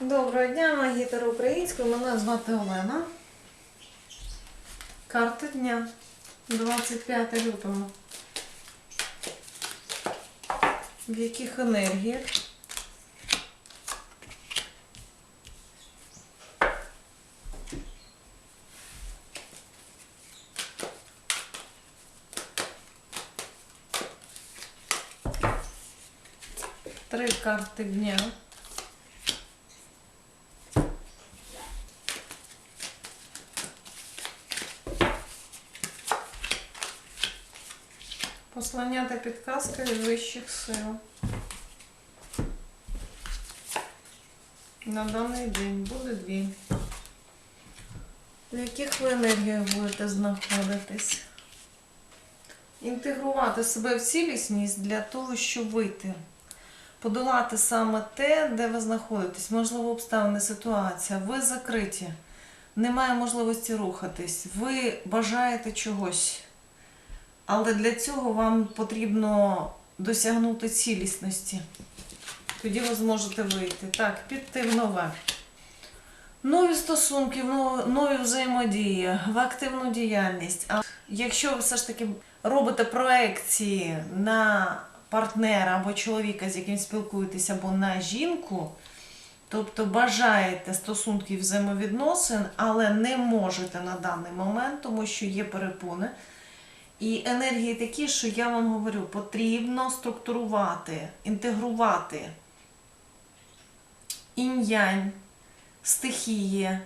Доброго дня, магітер українською. Мене звати Олена. Карта дня 25 лютого. В яких енергіях? Три карти дня. Послання та підказка від вищих сил. На даний день буде дві. В яких ви енергіях будете знаходитись? Інтегрувати себе в цілісність для того, щоб вийти. Подолати саме те, де ви знаходитесь. Можливо, обставини, ситуація. Ви закриті. Немає можливості рухатись. Ви бажаєте чогось. Але для цього вам потрібно досягнути цілісності. Тоді ви зможете вийти. Так, піти в нове. Нові стосунки, нові взаємодії, в активну діяльність. А якщо ви все ж таки робите проекції на партнера або чоловіка, з яким спілкуєтесь, або на жінку, тобто бажаєте стосунків взаємовідносин, але не можете на даний момент, тому що є перепони. І енергії такі, що я вам говорю, потрібно структурувати, інтегрувати інь-янь, стихії,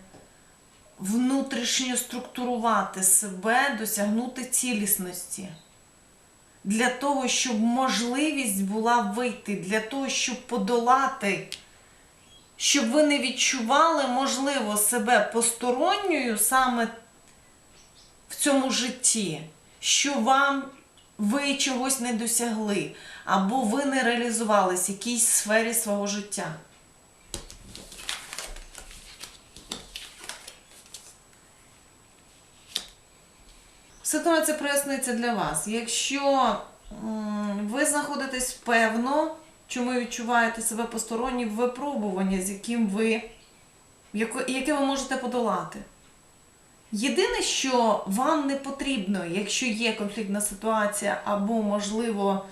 внутрішньо структурувати себе, досягнути цілісності. Для того, щоб можливість була вийти, для того, щоб подолати, щоб ви не відчували, можливо, себе посторонньою саме в цьому житті, що вам ви чогось не досягли, або ви не реалізувались в якійсь сфері свого життя. Ситуація проясниться для вас. Якщо ви знаходитесь певно, чому відчуваєте себе посторонні в випробуванні, з яким ви, яке ви можете подолати. Єдине, що вам не потрібно, якщо є конфліктна ситуація, або, можливо,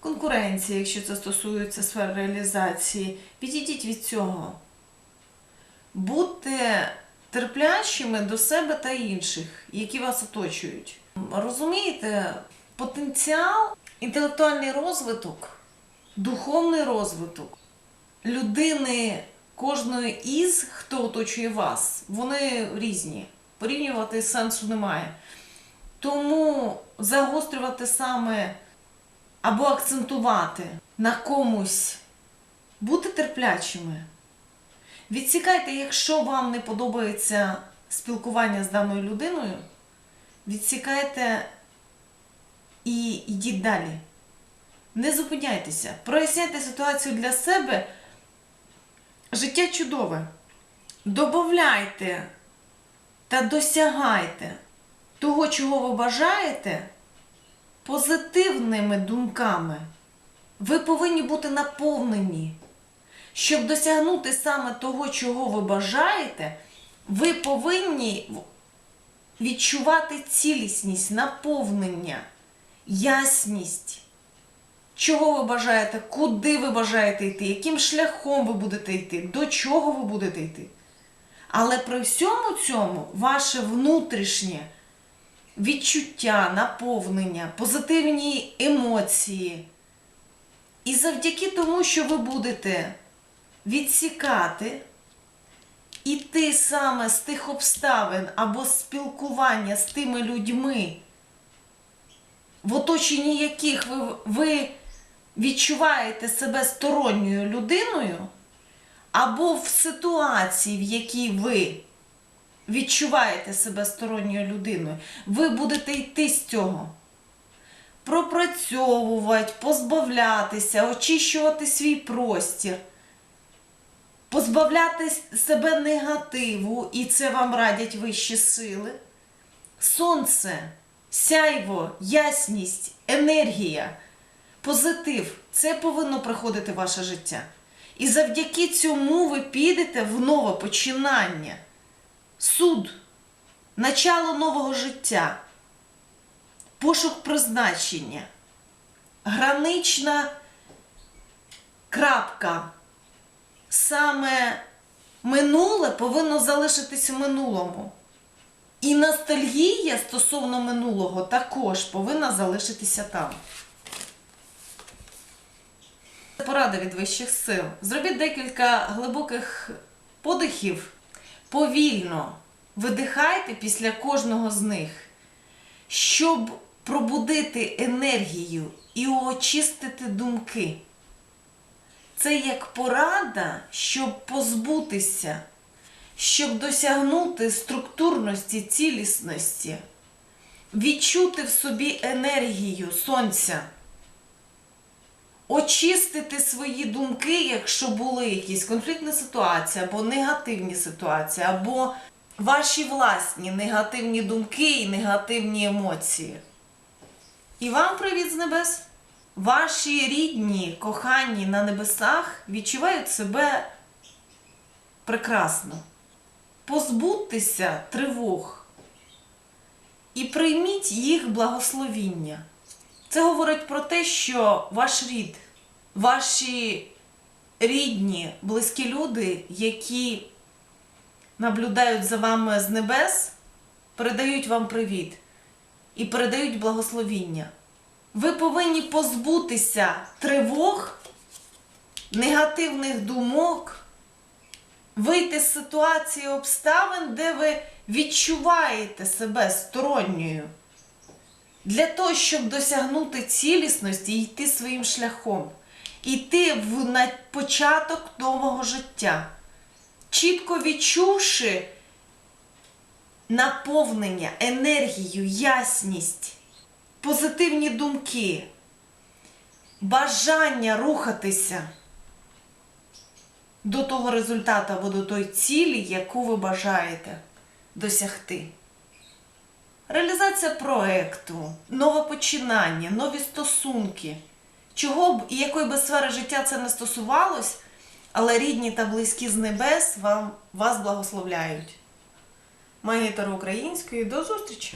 конкуренція, якщо це стосується сфер реалізації, підійдіть від цього. Будьте терплячими до себе та інших, які вас оточують. Розумієте, потенціал, інтелектуальний розвиток, духовний розвиток людини кожної із, хто оточує вас, вони різні. Порівнювати сенсу немає. Тому загострювати саме або акцентувати на комусь, бути терплячими. Відсікайте, якщо вам не подобається спілкування з даною людиною, відсікайте і йдіть далі. Не зупиняйтеся, проясняйте ситуацію для себе. Життя чудове. Добавляйте та досягайте того, чого ви бажаєте, позитивними думками. Ви повинні бути наповнені. Щоб досягнути саме того, чого ви бажаєте, ви повинні відчувати цілісність, наповнення, ясність, чого ви бажаєте, куди ви бажаєте йти, яким шляхом ви будете йти, до чого ви будете йти. Але при всьому цьому ваше внутрішнє відчуття, наповнення, позитивні емоції. І завдяки тому, що ви будете відсікати, іти саме з тих обставин або спілкування з тими людьми, в оточенні яких ви, ви відчуваєте себе сторонньою людиною, або в ситуації, в якій ви відчуваєте себе сторонньою людиною, ви будете йти з цього. Пропрацьовувати, позбавлятися, очищувати свій простір, позбавляти себе негативу, і це вам радять вищі сили. Сонце, сяйво, ясність, енергія, позитив це повинно приходити в ваше життя. І завдяки цьому ви підете в нове починання. Суд, начало нового життя, пошук призначення, гранична крапка. Саме минуле повинно залишитись в минулому. І ностальгія стосовно минулого також повинна залишитися там. Порада від вищих сил. Зробіть декілька глибоких подихів, повільно видихайте після кожного з них, щоб пробудити енергію і очистити думки. Це як порада, щоб позбутися, щоб досягнути структурності, цілісності, відчути в собі енергію сонця очистити свої думки, якщо були якісь конфліктні ситуації, або негативні ситуації, або ваші власні негативні думки і негативні емоції. І вам привіт з небес! Ваші рідні, кохані на небесах відчувають себе прекрасно. Позбудьтеся тривог і прийміть їх благословіння. Це говорить про те, що ваш рід, ваші рідні, близькі люди, які наблюдають за вами з небес, передають вам привіт і передають благословіння. Ви повинні позбутися тривог, негативних думок, вийти з ситуації обставин, де ви відчуваєте себе сторонньою. Для того, щоб досягнути цілісності і йти своїм шляхом, йти в на початок нового життя, чітко відчувши наповнення, енергію, ясність, позитивні думки, бажання рухатися до того результату або до тої цілі, яку ви бажаєте досягти. Реалізація проекту, нове починання, нові стосунки. Чого б і якої би сфери життя це не стосувалось, але рідні та близькі з небес вам, вас благословляють. Магія української. До зустрічі!